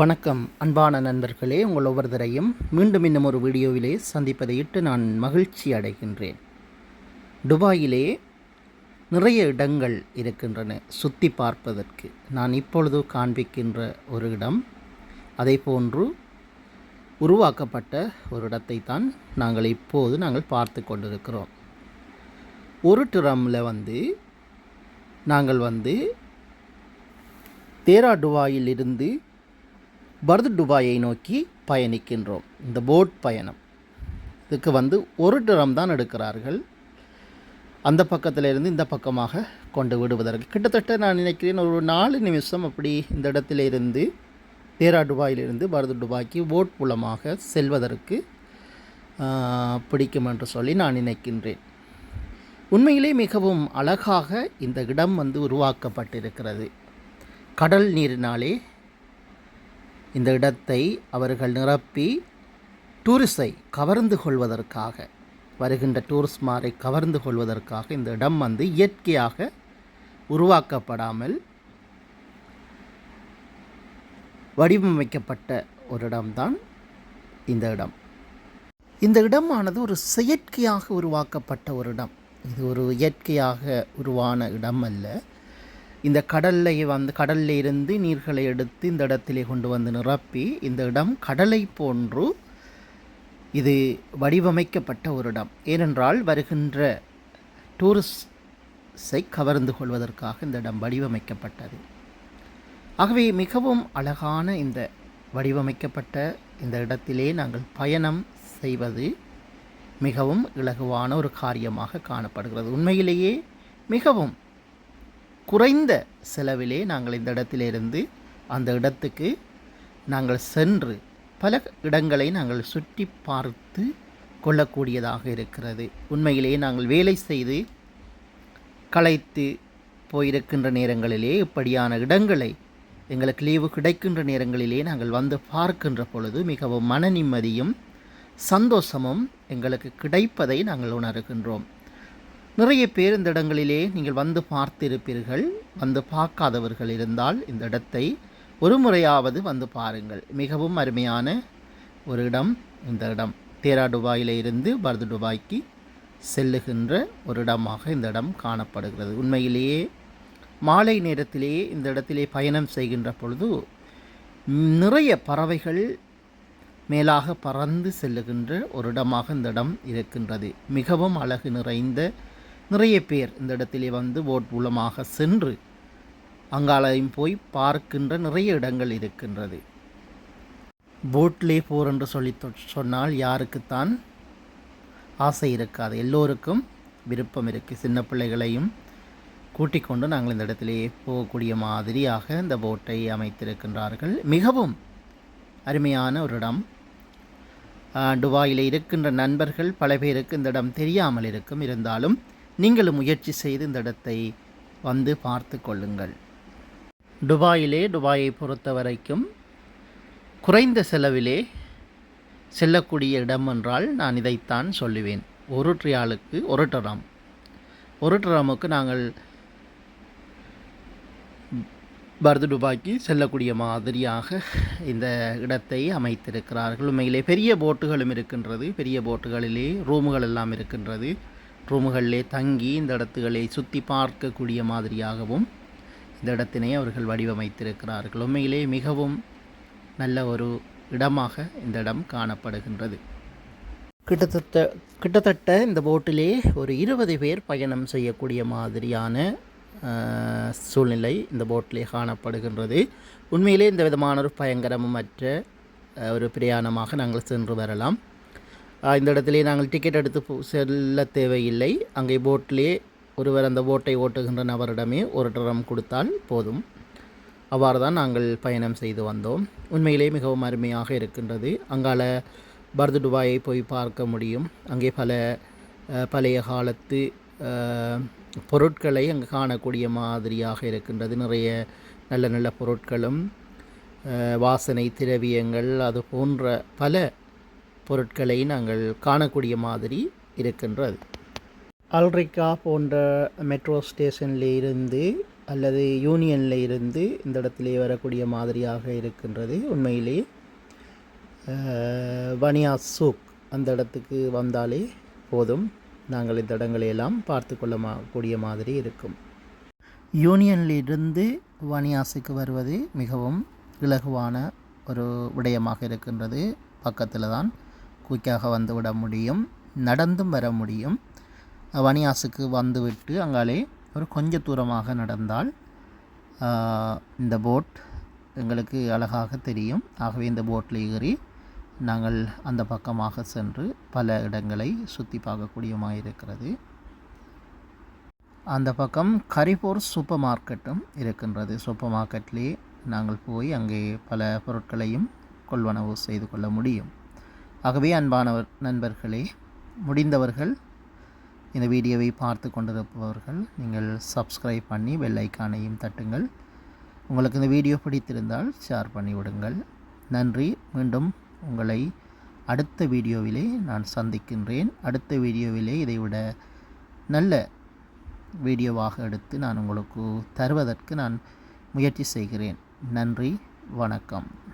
வணக்கம் அன்பான நண்பர்களே. உங்கள் ஒவ்வொருத்தரையும் மீண்டும் இன்னும் ஒரு வீடியோவிலே சந்திப்பதை இட்டு நான் மகிழ்ச்சி அடைகின்றேன். துபாயிலே நிறைய இடங்கள் இருக்கின்றன சுற்றி பார்ப்பதற்கு. நான் இப்பொழுது காண்பிக்கின்ற ஒரு இடம் அதே போன்று உருவாக்கப்பட்ட ஒரு இடத்தை தான் நாங்கள் இப்போது நாங்கள் பார்த்து கொண்டிருக்கிறோம். ஒரு ட்ரம்மில் வந்து நாங்கள் வந்து தேரா துபாயில் இருந்து பர்து டுபாயை நோக்கி பயணிக்கின்றோம். இந்த போட் பயணம். இதுக்கு வந்து ஒரு டிரம் தான் எடுக்கிறார்கள். அந்த பக்கத்தில் இருந்து இந்த பக்கமாக கொண்டு விடுவதற்கு. கிட்டத்தட்ட நான் நினைக்கிறேன் ஒரு நாலு நிமிஷம் அப்படி இந்த இடத்திலிருந்து தேரா துபாயிலிருந்து பர்து போட் மூலமாக செல்வதற்கு பிடிக்கும் என்று சொல்லி நான் நினைக்கின்றேன். உண்மையிலே மிகவும் அழகாக இந்த இடம் வந்து உருவாக்கப்பட்டிருக்கிறது. கடல் நீரினாலே இந்த இடத்தை அவர்கள் நிரப்பி டூரிஸ்டை கவர்ந்து கொள்வதற்காக வருகின்ற டூரிஸ்ட்மாரை கவர்ந்து கொள்வதற்காக இந்த இடம் வந்து இயற்கையாக உருவாக்கப்படாமல் வடிவமைக்கப்பட்ட ஒரு இடம்தான் இந்த இடம். இந்த இடமானது ஒரு செயற்கையாக உருவாக்கப்பட்ட ஒரு இடம். இது ஒரு இயற்கையாக உருவான இடம் அல்ல இந்த கடல்லை வந்து கடல்ல இருந்து நீர்களை எடுத்து இந்த இடத்திலே கொண்டு வந்து நிரப்பி இந்த இடம் கடலை போன்று இது வடிவமைக்கப்பட்ட ஒரு இடம். ஏனென்றால் வருகின்ற டூரிஸ்டை கவர்ந்து கொள்வதற்காக இந்த இடம் வடிவமைக்கப்பட்டது. ஆகவே மிகவும் அழகான இந்த வடிவமைக்கப்பட்ட இந்த இடத்திலே நாங்கள் பயணம் செய்வது மிகவும் இலகுவான ஒரு காரியமாக காணப்படுகிறது. உண்மையிலேயே மிகவும் குறைந்த செலவிலே நாங்கள் இந்த இடத்திலிருந்து அந்த இடத்துக்கு நாங்கள் சென்று பல இடங்களை நாங்கள் சுற்றி பார்த்து கொள்ளக்கூடியதாக இருக்கிறது. உண்மையிலேயே நாங்கள் வேலை செய்து களைத்து போயிருக்கின்ற நேரங்களிலே இப்படியான இடங்களை எங்களுக்கு லீவு கிடைக்கின்ற நேரங்களிலே நாங்கள் வந்து பார்க்கின்ற பொழுது மிகவும் மன நிம்மதியும் சந்தோஷமும் எங்களுக்கு கிடைப்பதை நாங்கள் உணர்கின்றோம். நிறைய பேர் இந்த இடங்களிலே நீங்கள் வந்து பார்த்திருப்பீர்கள். வந்து பார்க்காதவர்கள் இருந்தால் இந்த இடத்தை ஒரு முறையாவது வந்து பாருங்கள். மிகவும் அருமையான ஒரு இடம் இந்த இடம். தேரா துபாயில இருந்து பர்து டுபாய்க்கு செல்லுகின்ற ஒரு இடமாக இந்த இடம் காணப்படுகிறது. உண்மையிலேயே மாலை நேரத்திலேயே இந்த இடத்திலே பயணம் செய்கின்ற பொழுது நிறைய பறவைகள் மேலாக பறந்து செல்லுகின்ற ஒரு இடமாக இந்த இடம் இருக்கின்றது. மிகவும் அழகு நிறைந்த நிறைய பேர் இந்த இடத்திலே வந்து போட் மூலமாக சென்று அங்காலையும் போய் பார்க்கின்ற நிறைய இடங்கள் இருக்கின்றது. போட்லே போர் என்று சொல்லி தொ- சொன்னால் யாருக்குத்தான் ஆசை இருக்காது. எல்லோருக்கும் விருப்பம் இருக்குது சின்ன பிள்ளைகளையும் கூட்டிக் கொண்டு நாங்கள் இந்த இடத்திலேயே போகக்கூடிய மாதிரியாக இந்த போட்டை அமைத்திருக்கின்றார்கள். மிகவும் அருமையான ஒரு இடம். டுபாயில் துபாயில் இருக்கின்ற நண்பர்கள் பல பேருக்கு இந்த இடம் தெரியாமல் இருக்கும். இருந்தாலும் நீங்களும் முயற்சி செய்து இந்த இடத்தை வந்து பார்த்து கொள்ளுங்கள். துபாயிலே துபாயை பொறுத்த வரைக்கும் குறைந்த செலவிலே செல்லக்கூடிய இடம் என்றால் நான் இதைத்தான் சொல்லுவேன். ஒரு ட்ரியாலுக்கு ஒரு டரம் ஒரு டரமுக்கு நாங்கள் பரது துபாய்க்கு செல்லக்கூடிய மாதிரியாக இந்த இடத்தை அமைத்திருக்கிறார்கள். உண்மையிலே பெரிய போட்டுகளும் இருக்கின்றது பெரிய போட்டுகளிலே ரூமுகள் எல்லாம் இருக்கின்றது. ரூமுகளிலே தங்கி இந்த இடத்துகளை சுற்றி பார்க்கக்கூடிய மாதிரியாகவும் இந்த இடத்தினை அவர்கள் வடிவமைத்திருக்கிறார்கள். உண்மையிலே மிகவும் நல்ல ஒரு இடமாக இந்த இடம் காணப்படுகின்றது. கிட்டத்தட்ட கிட்டத்தட்ட இந்த போட்டிலே ஒரு இருபது பேர் பயணம் செய்யக்கூடிய மாதிரியான சூழ்நிலை இந்த போட்டிலே காணப்படுகின்றது. உண்மையிலே இந்த விதமான ஒரு பயங்கரமும் மற்ற ஒரு பிரயாணமாக நாங்கள் சென்று வரலாம். இந்த இடத்துலேயே நாங்கள் டிக்கெட் எடுத்து செல்ல தேவையில்லை. அங்கே போட்டிலே ஒருவர் அந்த போட்டை ஓட்டுகின்ற நபரிடமே ஒரு ட்ரம் கொடுத்தால் போதும். அவ்வாறு தான் நாங்கள் பயணம் செய்து வந்தோம். உண்மையிலே மிகவும் அருமையாக இருக்கின்றது. அங்கால பரது துபாயை போய் பார்க்க முடியும். அங்கே பல பழைய காலத்து பொருட்களை அங்கே காணக்கூடிய மாதிரியாக இருக்கின்றது. நிறைய நல்ல நல்ல பொருட்களும் வாசனை திரவியங்கள் அது போன்ற பல பொருட்களை நாங்கள் காணக்கூடிய மாதிரி இருக்கின்றது. அல்ரிக்கா போன்ற மெட்ரோ ஸ்டேஷனில் இருந்து அல்லது யூனியனில் இருந்து இந்த இடத்திலே வரக்கூடிய மாதிரியாக இருக்கின்றது. உண்மையிலே வனியா சூக் அந்த இடத்துக்கு வந்தாலே போதும். நாங்கள் இந்த இடங்களை எல்லாம் பார்த்து கொள்ள மா கூடிய மாதிரி இருக்கும். யூனியனிலிருந்து வனியாசுக்கு வருவது மிகவும் இலகுவான ஒரு விடயமாக இருக்கின்றது. பக்கத்தில் தான் குயிக்காக வந்து விட முடியும் நடந்தும் வர முடியும். வனியாசுக்கு வந்துவிட்டு அங்காலே ஒரு கொஞ்ச தூரமாக நடந்தால் இந்த போட் எங்களுக்கு அழகாக தெரியும். ஆகவே இந்த போட்டில் ஏறி நாங்கள் அந்த பக்கமாக சென்று பல இடங்களை சுற்றி பார்க்கக்கூடியமாக இருக்கிறது. அந்த பக்கம் கரிபூர் சூப்பர் மார்க்கெட்டும் இருக்கின்றது. சூப்பர் மார்க்கெட்லேயே நாங்கள் போய் அங்கே பல பொருட்களையும் கொள்வனவு செய்து கொள்ள முடியும். ஆகவே அன்பானவர் நண்பர்களே முடிந்தவர்கள் இந்த வீடியோவை பார்த்து கொண்டிருப்பவர்கள் நீங்கள் சப்ஸ்கிரைப் பண்ணி பெல் ஐக்கானையும் தட்டுங்கள். உங்களுக்கு இந்த வீடியோ பிடித்திருந்தால் ஷேர் பண்ணி விடுங்கள். நன்றி. மீண்டும் உங்களை அடுத்த வீடியோவிலே நான் சந்திக்கின்றேன். அடுத்த வீடியோவிலே இதைவிட நல்ல வீடியோவாக எடுத்து நான் உங்களுக்கு தருவதற்கு நான் முயற்சி செய்கிறேன். நன்றி. வணக்கம்.